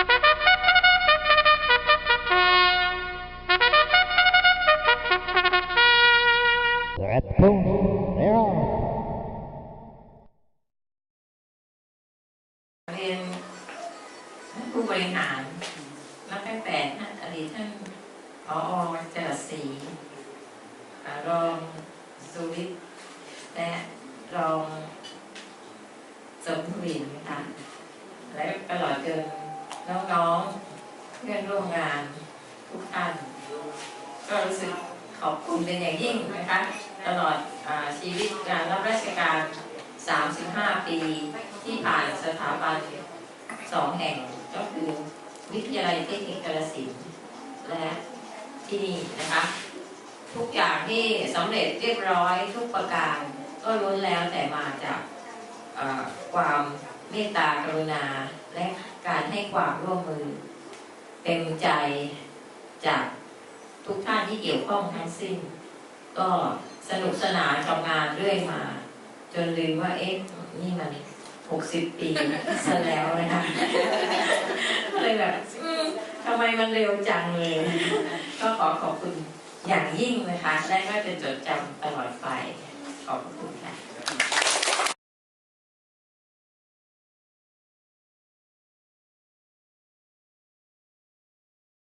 เรียนผู้บริหารนับตั้งแต่ท่านอดีตท่านผอจรสศรีรองสุวิทย์และรองสมทวินนะคะและตลอดจน น้องๆเพื่อนร่วมงานทุกท่านก็รู้สึกขอบคุณเป็นอย่างยิ่งนะคะ ตลอดอชีวิตการรับราชการ 35 ปีที่ผ่านสถาบันสองแห่งก็คือวิทยาลัยเทคนิคกาฬสินและที่นี่นะคะ ทุกอย่างที่สำเร็จเรียบร้อยทุกประการก็ล้วนแล้วแต่มาจาก เมตตากรุณาและการให้ความร่วมมือ เต็มใจจากทุกท่านที่เกี่ยวข้องทั้งสิ้น ก็สนุกสนานกับงานเรื่อยมา จนลืมว่าเอ๊ะนี่มันหกสิบปีซะแล้วนะคะก็เลยแบบทำไมมันเร็วจังเลย ก็ขอขอบคุณอย่างยิ่งนะคะและก็จะจดจำ